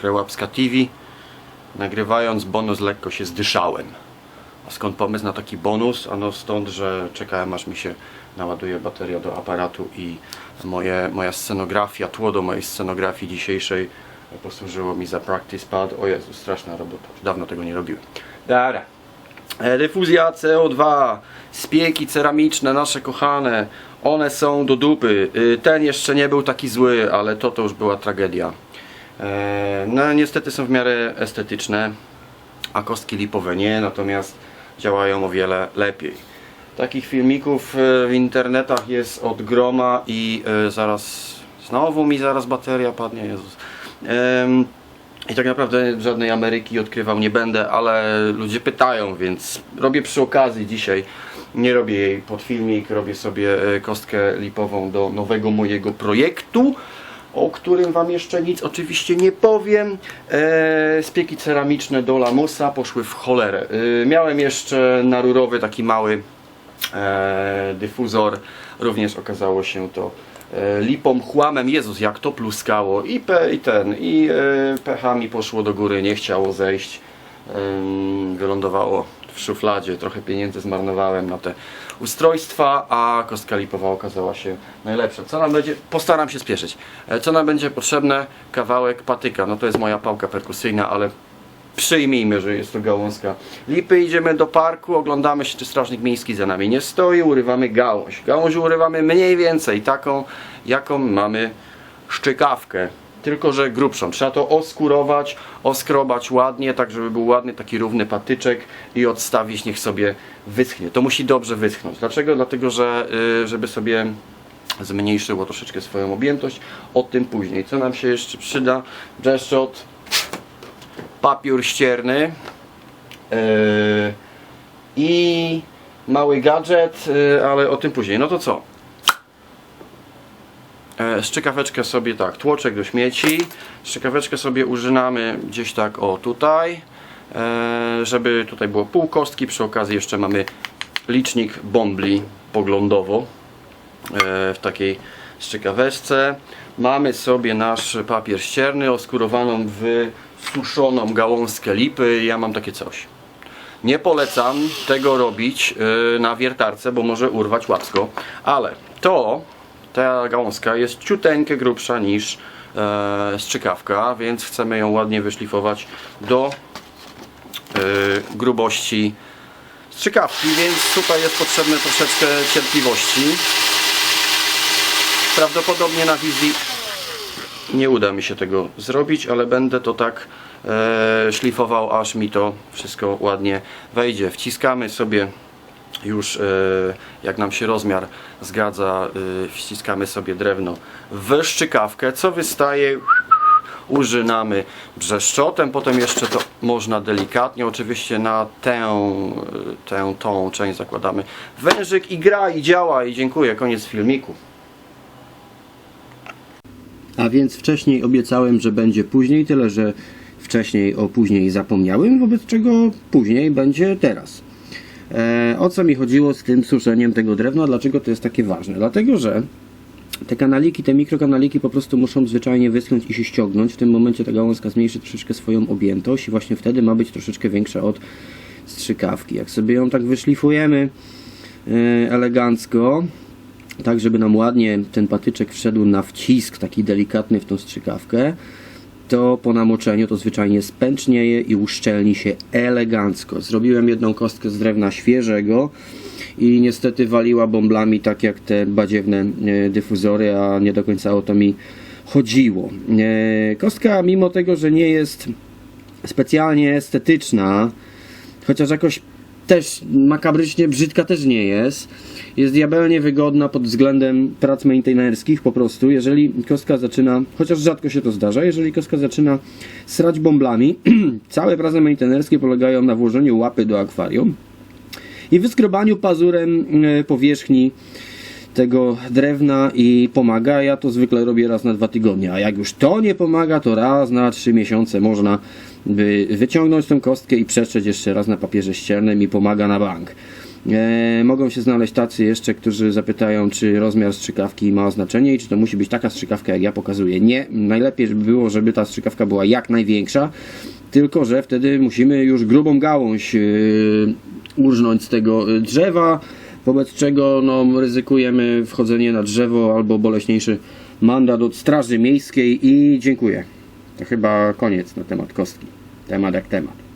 Mokre Łapska TV. Nagrywając bonus lekko się zdyszałem. A skąd pomysł na taki bonus? Ano stąd, że czekałem aż mi się naładuje bateria do aparatu i moje, moja scenografia, tło do mojej scenografii dzisiejszej posłużyło mi za practice pad. O Jezu, straszna robota. Dawno tego nie robiłem. Dobra. E, Dyfuzja CO2, spieki ceramiczne, nasze kochane, one są do dupy. Y, Ten jeszcze nie był taki zły, ale to to już była tragedia. E, No niestety są w miarę estetyczne, a kostki lipowe nie, natomiast działają o wiele lepiej. Takich filmików e, w internetach jest od groma i e, zaraz, znowu mi zaraz bateria padnie, Jezus. I tak naprawdę żadnej Ameryki odkrywał nie będę, ale ludzie pytają, więc robię przy okazji dzisiaj. Nie robię jej pod filmik, robię sobie kostkę lipową do nowego mojego projektu, o którym Wam jeszcze nic oczywiście nie powiem. E, spieki ceramiczne do lamusa poszły w cholerę. E, miałem jeszcze na rurowy taki mały e, dyfuzor, również okazało się to e, lipą, chłamem, Jezus jak to pluskało. I, pe, i ten, i e, poszło do góry, nie chciało zejść, Ym, wylądowało w szufladzie, trochę pieniędzy zmarnowałem na te ustrojstwa, a kostka lipowa okazała się najlepsza. Co nam będzie, postaram się spieszyć, E, co nam będzie potrzebne, kawałek patyka, no to jest moja pałka perkusyjna, ale Przyjmijmy, że jest to gałązka lipy. Idziemy do parku, oglądamy się, czy strażnik miejski za nami nie stoi, urywamy gałąź. Gałąź urywamy mniej więcej taką, jaką mamy szczykawkę. Tylko, że grubszą. Trzeba to oskurować, oskrobać ładnie, tak żeby był ładny taki równy patyczek i odstawić, niech sobie wyschnie. To musi dobrze wyschnąć. Dlaczego? Dlatego, że y, żeby sobie zmniejszyło troszeczkę swoją objętość. O tym później. Co nam się jeszcze przyda? Brzeszczot, papier ścierny yy, i mały gadżet, yy, ale o tym później. No to co? E, Szczykaweczkę sobie tak, tłoczek do śmieci. Szczykaweczkę sobie użynamy gdzieś tak o tutaj, e, żeby tutaj było pół kostki. Przy okazji jeszcze mamy licznik bombli poglądowo e, w takiej szczykaweczce. Mamy sobie nasz papier ścierny oskurowaną w suszoną gałązkę lipy. Ja mam takie coś. Nie polecam tego robić na wiertarce, bo może urwać łapsko, ale to, ta gałązka jest ciuteńkę grubsza niż e, strzykawka, więc chcemy ją ładnie wyszlifować do e, grubości strzykawki, więc tutaj jest potrzebne troszeczkę cierpliwości. Prawdopodobnie na wizji nie uda mi się tego zrobić, ale będę to tak e, szlifował, aż mi to wszystko ładnie wejdzie. Wciskamy sobie już e, jak nam się rozmiar zgadza, e, wciskamy sobie drewno w szczykawkę, co wystaje użynamy brzeszczotem, potem jeszcze to można delikatnie, oczywiście na tę, e, tę tą część zakładamy wężyk i gra i działa i dziękuję, koniec filmiku. A więc wcześniej obiecałem, że będzie później, tyle że wcześniej o później zapomniałem, wobec czego później będzie teraz. E, o co mi chodziło z tym suszeniem tego drewna? Dlaczego to jest takie ważne? Dlatego, że te kanaliki, te mikrokanaliki po prostu muszą zwyczajnie wyschnąć i się ściągnąć. W tym momencie ta gałązka zmniejszy troszeczkę swoją objętość i właśnie wtedy ma być troszeczkę większa od strzykawki. Jak sobie ją tak wyszlifujemy e, elegancko, tak żeby nam ładnie ten patyczek wszedł na wcisk taki delikatny w tą strzykawkę, to po namoczeniu to zwyczajnie spęcznieje i uszczelni się elegancko. Zrobiłem jedną kostkę z drewna świeżego i niestety waliła bąblami tak jak te badziewne e, dyfuzory, a nie do końca o to mi chodziło. E, Kostka mimo tego, że nie jest specjalnie estetyczna, chociaż jakoś też makabrycznie brzydka też nie jest. Jest diabelnie wygodna pod względem prac maintainerskich po prostu. Jeżeli kostka zaczyna, chociaż rzadko się to zdarza, jeżeli kostka zaczyna srać bąblami, całe prace maintainerskie polegają na włożeniu łapy do akwarium i wyskrobaniu pazurem e, powierzchni tego drewna i pomaga. Ja to zwykle robię raz na dwa tygodnie, a jak już to nie pomaga, to raz na trzy miesiące można by wyciągnąć tą kostkę i przestrzeć jeszcze raz na papierze ściernym i pomaga na bank. E, mogą się znaleźć tacy jeszcze, którzy zapytają, czy rozmiar strzykawki ma znaczenie i czy to musi być taka strzykawka, jak ja pokazuję. Nie, najlepiej by było, żeby ta strzykawka była jak największa, tylko że wtedy musimy już grubą gałąź e, urżnąć z tego e, drzewa, wobec czego no, ryzykujemy wchodzenie na drzewo albo boleśniejszy mandat od Straży Miejskiej i dziękuję. To chyba koniec na temat kostki. Temat jak temat.